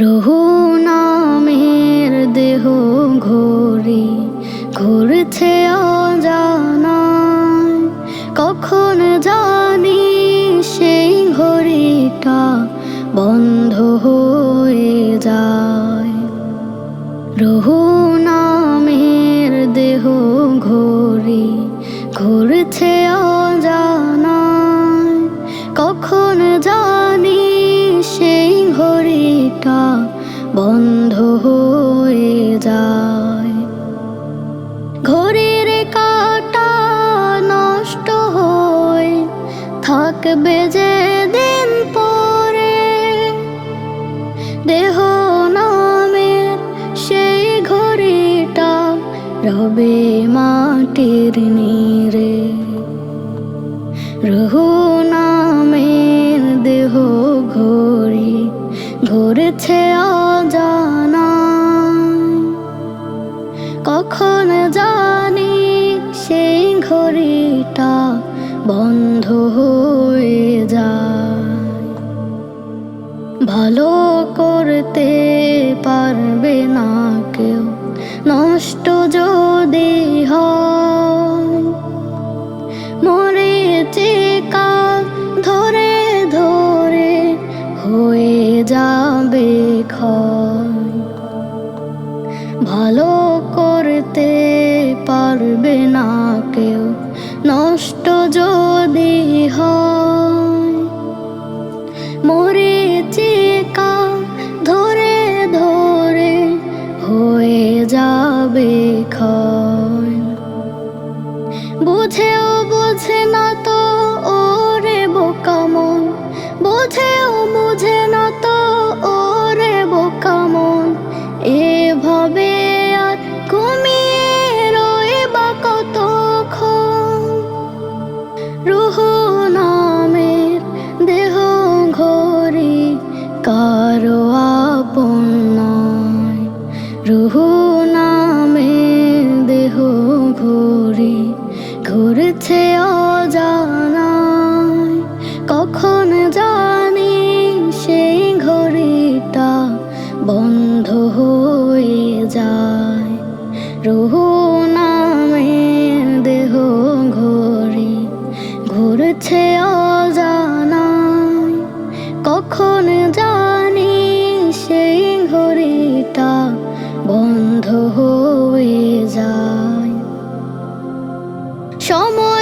রহু নামের দেহ ঘোরে, ঘুরছে অজানায়। কখন জানি সেই ঘড়িটা বন্ধ হয়ে যায়। রহু নামের দেহ ঘোরে, ঘুরছে অজানায়। কখন জানি সেই ঘড়িটা বন্ধ হয়ে যায়। ঘড়ির কাটা নষ্ট হয়ে থাকবে যে দিন পরে। দেহ নামের সেই ঘড়িটা রবে মাটির নীরে। রহু নামের দেহ ঘড়ি ঘুরেছে অজানা। কখন জানি সেই ঘড়িটা বন্ধ হয়ে যায়। ভালো করতে পারবে না কেউ, নষ্ট ভালো করতে পারবে না কেউ, নষ্ট যদি হয়। মরে চেকা ধরে ধরে হয়ে যাবে ক্ষয় বুঝেও বুঝে না তো, ওরে বোকামন বুঝেও বুঝে না তো ওরে বোকামন এভাবে আর ঘুমিয়ে রয়ে বা কতক্ষণ? রুহ নামের দেহ ঘরে কারও আপন নয়। রুহ রুহ নামে দেহ ঘরে ঘুরছে অজানায়। কখন জানি সেই ঘড়িটা বন্ধ হয়ে যায়। সময়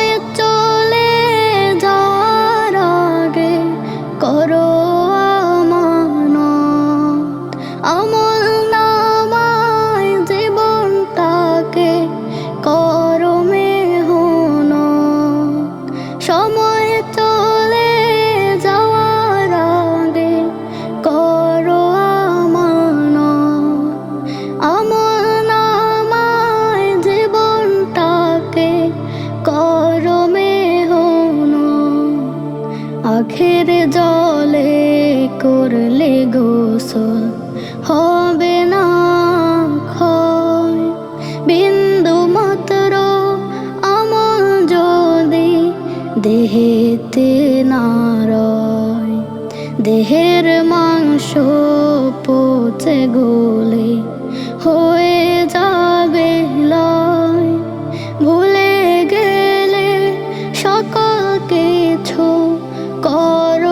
গোসল হবে না ক্ষয়। বিন্দু মাত্র আমল যদি দেহেতে না দেহের মাংস পচে গলে হয়ে যাবে লয়। ভুলে গেলে সকল কিছু কর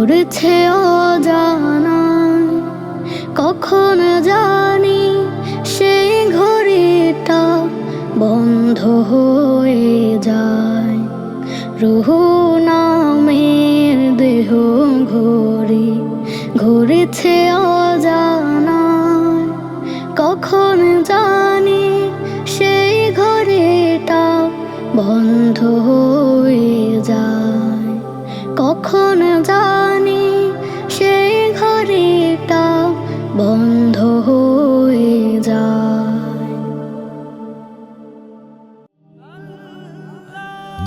ঘুরছে অজানায় কখন জানি সেই ঘড়িটা বন্ধ হয়ে যায়। রুহু নামের দেহ ঘড়ি ঘুরেছে অজানায় কখন জানি সেই ঘড়িটা বন্ধ হয়ে যায়। কখন জানি